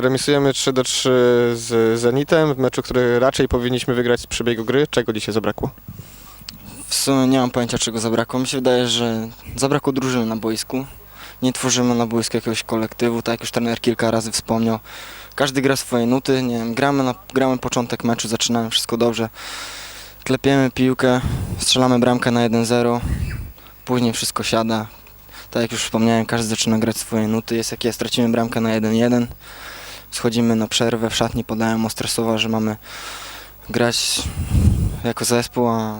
Remisujemy 3 do 3 z Zenitem w meczu, który raczej powinniśmy wygrać z przebiegu gry. Czego dzisiaj zabrakło? W sumie nie mam pojęcia czego zabrakło. Mi się wydaje, że zabrakło drużyny na boisku. Nie tworzymy na boisku jakiegoś kolektywu, tak jak już trener kilka razy wspomniał. Każdy gra swoje nuty, nie wiem, gramy, na, gramy początek meczu, zaczynamy wszystko dobrze. Klepiemy piłkę, strzelamy bramkę na 1-0, później wszystko siada. Tak jak już wspomniałem, każdy zaczyna grać swoje nuty. Jest jak jest, tracimy bramkę na 1-1. Schodzimy na przerwę, w szatni podają ostre słowa, że mamy grać jako zespół, a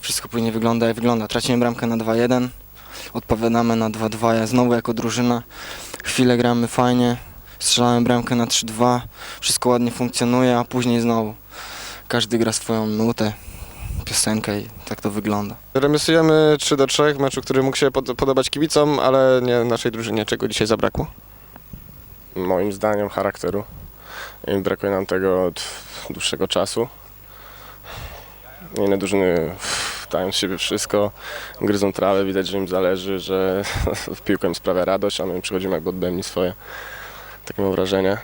wszystko później wygląda jak wygląda. Tracimy bramkę na 2-1, odpowiadamy na 2-2, znowu jako drużyna. Chwilę gramy fajnie, strzelamy bramkę na 3-2, wszystko ładnie funkcjonuje, a później znowu każdy gra swoją nutę, piosenkę i tak to wygląda. Remisujemy 3 do 3 w meczu, który mógł się pod, podobać kibicom, ale nie naszej drużynie. Czego dzisiaj zabrakło? Moim zdaniem charakteru. I brakuje nam tego od dłuższego czasu. Inne drużyny dają z siebie wszystko, gryzą trawę, widać, że im zależy, że piłka im sprawia radość, a my przychodzimy jakby odbędni swoje. Takie mam wrażenie,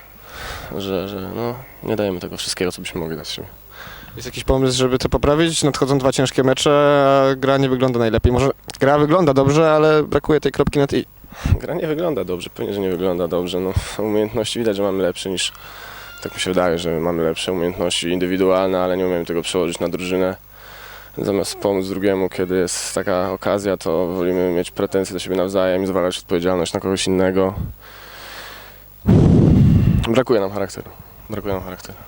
że, że no, nie dajemy tego wszystkiego, co byśmy mogli dać siebie. Jest jakiś pomysł, żeby to poprawić? Nadchodzą dwa ciężkie mecze, a gra nie wygląda najlepiej. Może gra wygląda dobrze, ale brakuje tej kropki nad i. Gra nie wygląda dobrze, pewnie, że nie wygląda dobrze. No, umiejętności widać, że mamy lepsze niż, tak mi się wydaje, że mamy lepsze umiejętności indywidualne, ale nie umiemy tego przełożyć na drużynę. Zamiast pomóc drugiemu, kiedy jest taka okazja, to wolimy mieć pretensje do siebie nawzajem i zwalać odpowiedzialność na kogoś innego. Brakuje nam charakteru. Brakuje nam charakteru.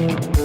Thank